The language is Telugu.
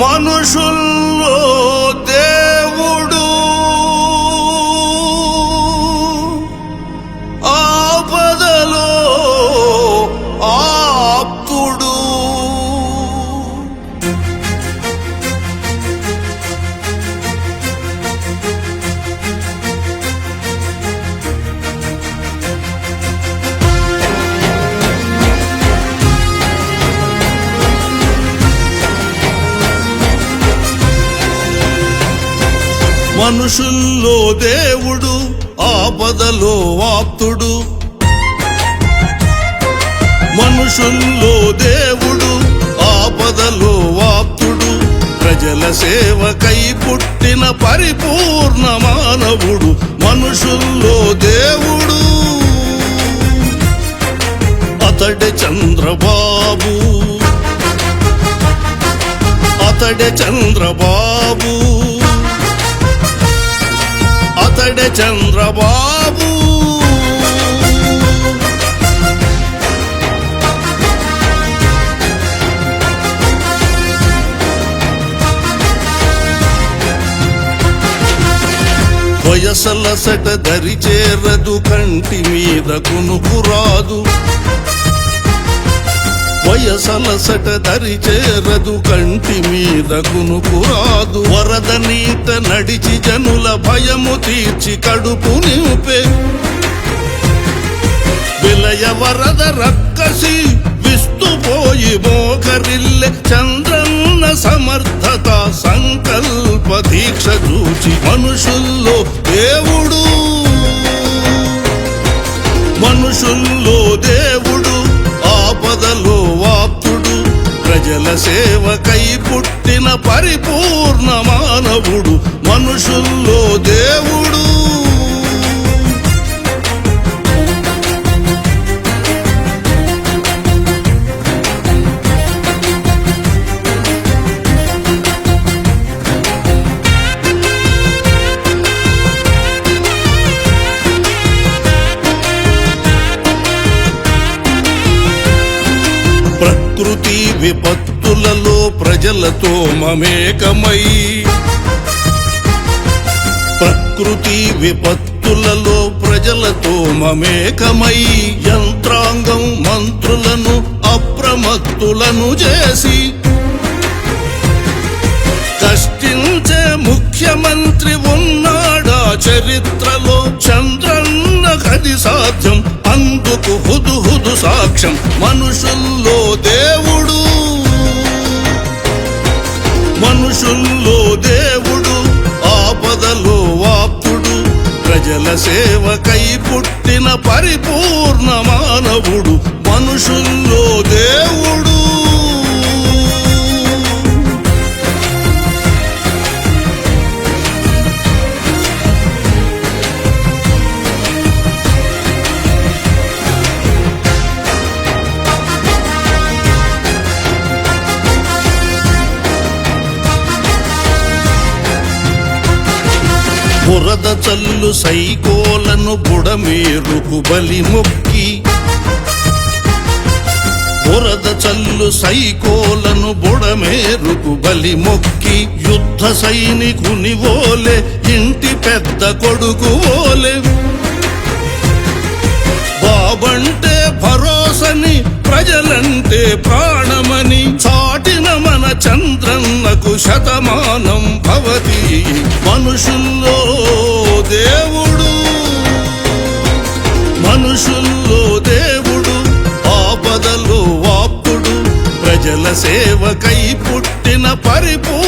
మనుషుల్లో మనుషుల్లో దేవుడు ఆపదలో ఆప్తుడు. మనుషుల్లో దేవుడు ఆపదలో ఆప్తుడు. ప్రజల సేవకై పుట్టిన పరిపూర్ణ మానవుడు మనుషుల్లో దేవుడు. అతడే చంద్రబాబు. అతడే చంద్రబాబు. అతడే చంద్రబాబు. వయసల సట దరి చేరదు కంటి మీద కునుకు రాదు. వయసలసట దరి చేరదు కంటి మీద కునుకురాదు. వరద నీట నడిచి జనుల భయము తీర్చి కడుపు నింపే. విలయ వరద రక్కసి విస్తుపోయి మోకరిల్లె. చంద్రన్న సమర్థత సంకల్ప దీక్ష చూచి మనుషుల్లో దేవుడు. మనుషుల్లో దేవుడు. సేవకై పుట్టిన పరిపూర్ణ మానవుడు మనుషుల్లో దేవుడు. ప్రకృతి విపత్తు ప్రజలతో మమేకమై ప్రకృతి విపత్తులలో ప్రజలతో మమేకమై యంత్రాంగం మంత్రులను అప్రమత్తులను చేసి కష్టించే ముఖ్యమంత్రి ఉన్నాడా? చరిత్రలో చంద్రన్న కది సాధ్యం. అందుకు హుదు హుదు సాక్ష్యం. మనుషుల్లో దే మనుషుల్లో దేవుడు ఆపదలో వాప్తుడు ప్రజల సేవకై పుట్టిన పరిపూర్ణ మానవుడు. మనుషుల్లో బురద చల్లు సైకోలను బుడమేరుకు బలి మొక్కి. బురద చల్లు సైకోలను బుడమేరుకు బలి మొక్కి. యుద్ధ సైనికుని ఓలే ఇంటి పెద్ద కొడుకు ఓలే. బాబంటే భరోసని ప్రజలంటే ప్రాణమని. శతమానం భవతి మనుషుల్లో దేవుడు. మనుషుల్లో దేవుడు ఆపదలో వాపుడు ప్రజల సేవకై పుట్టిన పరిపూర్ణ